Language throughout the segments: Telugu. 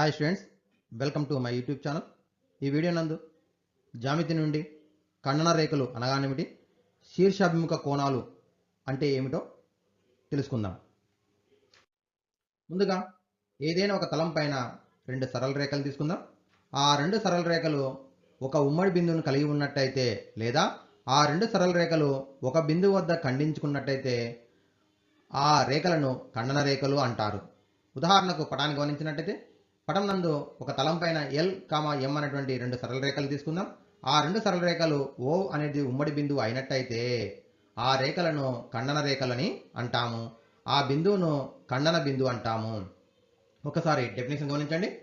Hi students welcome to my YouTube channel. ఈ వీడియో నందు జామితి నుండి ఖండన రేఖలు అనగానేమిటి శీర్షాభిముఖ కోణాలు అంటే ఏమిటో తెలుసుకుందాం. ముందుగా ఏదైనా ఒక తలం పైన రెండు సరళ రేఖలు తీసుకుందాం. ఆ రెండు సరళ రేఖలు ఒక ఉమ్మడి బిందువును కలిగి ఉన్నట్టయితే లేదా ఆ రెండు సరళ రేఖలు ఒక బిందువు వద్ద ఖండించుకున్నట్టయితే ఆ రేఖలను ఖండన రేఖలు అంటారు. ఉదాహరణకు పటాన్ని గమనించినట్టయితే పటం నందు ఒక తలం పైన ఎల్ కామా ఎం అనేటువంటి రెండు సరళ రేఖలు తీసుకుందాం. ఆ రెండు సరళ రేఖలు ఓ అనేది ఉమ్మడి బిందువు అయినట్టయితే ఆ రేఖలను ఖండన రేఖలని అంటాము. ఆ బిందువును ఖండన బిందువు అంటాము. ఒకసారి డెఫినేషన్ గమనించండి.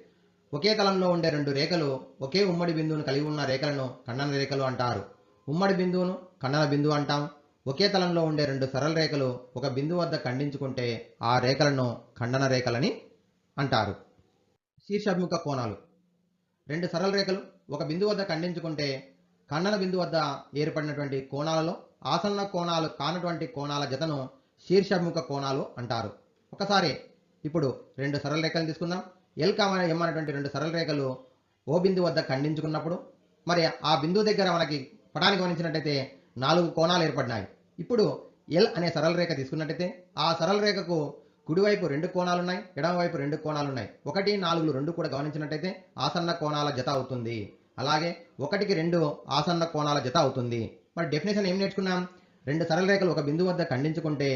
ఒకే తలంలో ఉండే రెండు రేఖలు ఒకే ఉమ్మడి బిందువును కలిగి ఉన్న రేఖలను ఖండన రేఖలు అంటారు. ఉమ్మడి బిందువును ఖండన బిందువు అంటాం. ఒకే తలంలో ఉండే రెండు సరళ రేఖలు ఒక బిందువు వద్ద ఖండించుకుంటే ఆ రేఖలను ఖండన రేఖలని అంటారు. శీర్షాభిముఖ కోణాలు. రెండు సరళ రేఖలు ఒక బిందువు వద్ద ఖండించుకుంటే ఖండన బిందు వద్ద ఏర్పడినటువంటి కోణాలలో ఆసన్న కోణాలు కానటువంటి కోణాల జతను శీర్షాభిముఖ కోణాలు అంటారు. ఒకసారి ఇప్పుడు రెండు సరళ రేఖలు తీసుకుందాం. ఎల్ కామ ఎం అనేటువంటి రెండు సరళ రేఖలు ఓ బిందు వద్ద ఖండించుకున్నప్పుడు మరి ఆ బిందువు దగ్గర మనకి పటాన్ని గమనించినట్టయితే నాలుగు కోణాలు ఏర్పడినాయి. ఇప్పుడు ఎల్ అనే సరళ రేఖ తీసుకున్నట్టయితే ఆ సరళ రేఖకు కుడివైపు రెండు కోణాలు ఉన్నాయి ఎడమవైపు రెండు కోణాలు ఉన్నాయి ఒకటి నాలుగులు రెండు కూడా గమనించినట్టయితే ఆసన్న కోణాల జత అవుతుంది. అలాగే ఒకటికి రెండు ఆసన్న కోణాల జత అవుతుంది. మరి డెఫినేషన్ ఏం నేర్చుకున్నాం? రెండు సరళ రేఖలు ఒక బిందువు వద్ద ఖండించుకుంటే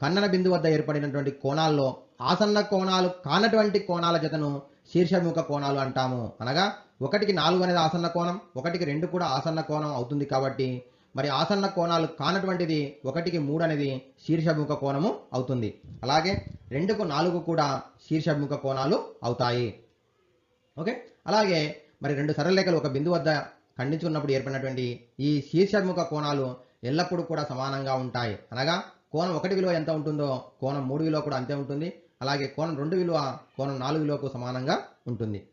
కన్నన బిందు వద్ద ఏర్పడినటువంటి కోణాల్లో ఆసన్న కోణాలు కానటువంటి కోణాల జతను శీర్షముఖ కోణాలు అంటాము. అనగా ఒకటికి నాలుగు అనేది ఆసన్న కోణం ఒకటికి రెండు కూడా ఆసన్న కోణం అవుతుంది కాబట్టి మరి ఆసన్న కోణాలు కానటువంటిది ఒకటికి మూడు అనేది శీర్షముఖ కోణము అవుతుంది. అలాగే రెండుకు నాలుగు కూడా శీర్షముఖ కోణాలు అవుతాయి. ఓకే? అలాగే మరి రెండు సరళరేఖలు ఒక బిందు వద్ద ఖండించుకున్నప్పుడు ఏర్పడినటువంటి ఈ శీర్షముఖ కోణాలు ఎల్లప్పుడూ కూడా సమానంగా ఉంటాయి. అనగా కోణం ఒకటి విలువ ఎంత ఉంటుందో కోణం మూడు విలువ కూడా అంతే ఉంటుంది. అలాగే కోణం రెండు విలువ కోణం నాలుగు విలువకు సమానంగా ఉంటుంది.